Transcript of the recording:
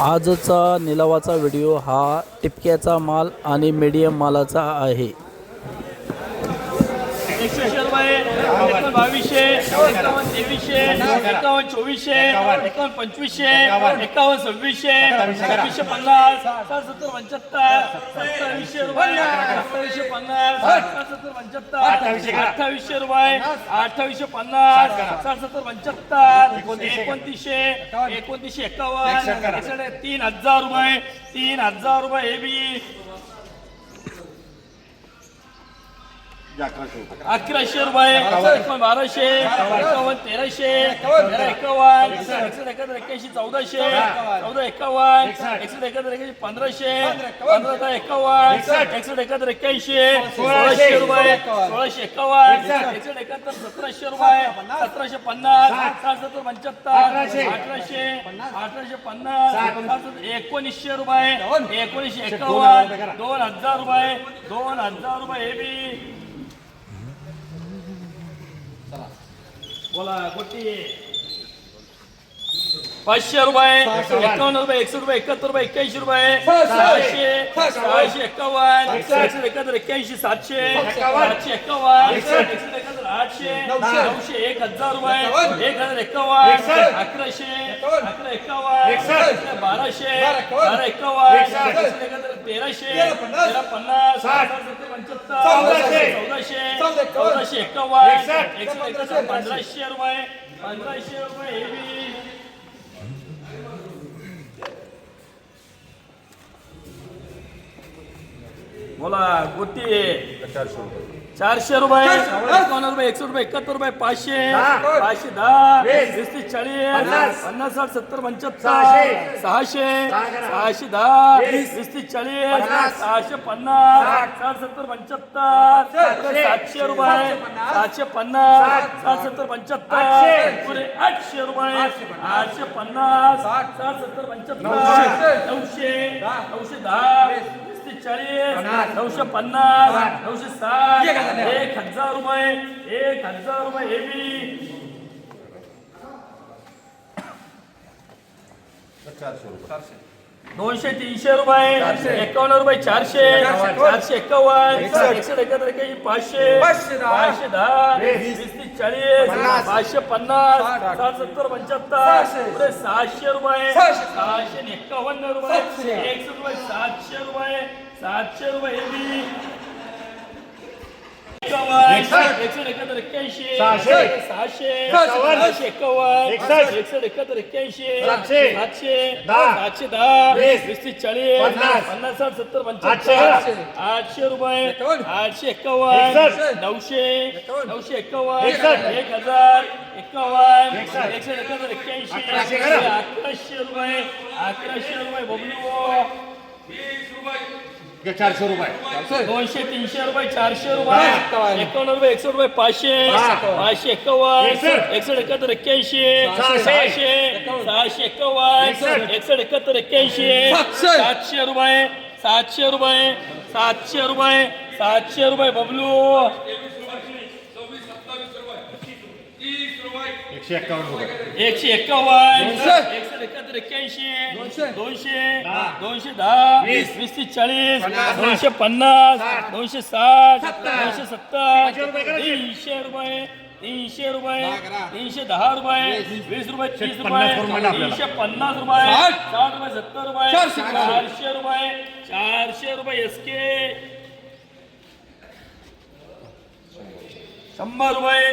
आजचा निलावाचा व्हिडिओ हा टिपक्याचा माल आणि मीडियम मालाचा आहे. एकशे रुपये एकावन्न बावीसशे एकावन्न तेवीसशे एकावन्न चोवीसशे एकावन्न पंचवीसशे एकावन्न सव्वीसशे सव्वीसशे पन्नास सात सत्तर पंच्याहत्तर सत्तावीसशे रुपये सत्तावीसशे पन्नास सात सत्तर पंच्याहत्तर अठ्ठावीसशे रुपये अठ्ठावीसशे पन्नास सात सत्तर पंच्याहत्तर एकोणतीसशे एकोणतीसशे एकावन्न. एकसष्ट तीन हजार रुपये तीन हजार रुपये हे बी अकराशे रुपये. बाराशे एकावन्न तेराशे तेरा एकावन्न एकसष्ट एकाहत्तर एक्क्याऐंशी चौदाशे चौदा एकावन्न एकसष्ट एकाहत्तर एक्क्याऐंशी पंधराशे पंधरा दहा एकावन्न एकसष्ट एकाहत्तर एक्क्याऐंशी सोळाशे रुपये सोळाशे एकावन्न एकसष्ट एकाहत्तर सतराशे रुपये सतराशे पन्नास सात सत्तर पंच्याहत्तर अठराशे अठराशे पन्नास एकोणीसशे रुपये एकोणीसशे एकावन्न दोन हजार रुपये दोन हजार रुपये हे बी बोला पाचशे रुपये एकावन्न रुपये एकशे रुपये एकाहत्तर रुपये एक्क्याऐंशी रुपये सहाशे. सहाशे एकावन्न एकशे एकाहत्तर एक्क्याऐंशी सातशे सातशे एकावन्न एकशे एकाहत्तर आठशे नऊशे एक हजार रुपये एक हजार एकावन्न अकराशे अकरा एकावन्न बाराशे बारा एकावन्न एकशे एकाहत्तर तेराशे तेरा पन्नास पंच्याहत्तर चौदाशे चौदाशे एकावन्न एकशे एकाहत्तर पंधराशे रुपये पंधराशे रुपये बोला गोटी. चारशे रुपये. एकावन्न रुपये एकशे रुपये एकाहत्तर रुपये पाचशे. पाचशे दहा. वीस. तीस चाळीस. पन्नास. साठ सत्तर पंच्याहत्तर. सहाशे. सहाशे. दहा. वीस. तीस चाळीस. सहाशे पन्नास. साठ. सत्तर पंच्याहत्तर. सातशे. रुपये. सातशे पन्नास. साठ. सत्तर पंच्याहत्तर. पुरे आठशे रुपये. आठशे पन्नास. साठ. सत्तर पंच्याहत्तर. नऊशे. नऊशे. दहा. चाळीस नऊशे पन्नास नऊशे साठ एक हजार रुपये एक हजार रुपये हे बी दोनशे तीनशे रुपये एकावन्न रुपये चारशे चारशे एकावन्न. एकशे एकाहत्तर पाचशे पाचशे दहा. वीस. तीस चाळीस पाचशे पन्नास सात सत्तर पंच्याहत्तर सहाशे. रुपये सहाशे. आणि एकावन्न रुपये एकशे रुपये सातशे रुपये सातशे रुपये एकावन्न एकशे एकाहत्तर एक्क्याऐंशी सहाशे. सहाशे. सहाशे एकावन्न एकसष्ट. एकसष्ट एकाहत्तर एक्क्याऐंशी सातशे. सातशे दहा. सातशे दहा वीस. वीस तीस चाळीस पन्नास. पन्नास साठ सत्तर आठशे. पंच्याहत्तर आठशे रुपये आठशे एकावन्न एकसष्ट. नऊशे नऊशे एकावन्न एकसष्ट. एक हजार एकावन्न एकसष्ट. एकशे एकाहत्तर एक्क्याऐंशी अकराशे करा. अकराशे रुपये अकराशे रुपये चारशे रुपये. दोनशे तीनशे रुपये चारशे रुपये एकावन्न. रुपये एकशे रुपये पाचशे पाचशे एकावन्न. एकसष्ट. एकाहत्तर एक्क्याऐंशी सहाशे. सहाशे एकावन्न. एकसष्ट. एकाहत्तर एक्क्याऐंशी सातशे रुपये सातशे रुपये सातशे रुपये सातशे रुपये बबलू. एकशे एक्कावन्न रुपये एकशे एकावन्न एकशे एकाहत्तर एक्क्याऐंशी दोनशे दोनशे दहा वीस. वीस तीस चाळीस दोनशे पन्नास दोनशे साठ। सत्तर. दोनशे सत्तर. तीनशे रुपये तीनशे रुपये तीनशे दहा रुपये वीस रुपये तीस रुपये. तीनशे पन्नास रुपये साठ। रुपये सत्तर रुपये चारशे रुपये। चारशे रुपये एस के शंभर रुपये।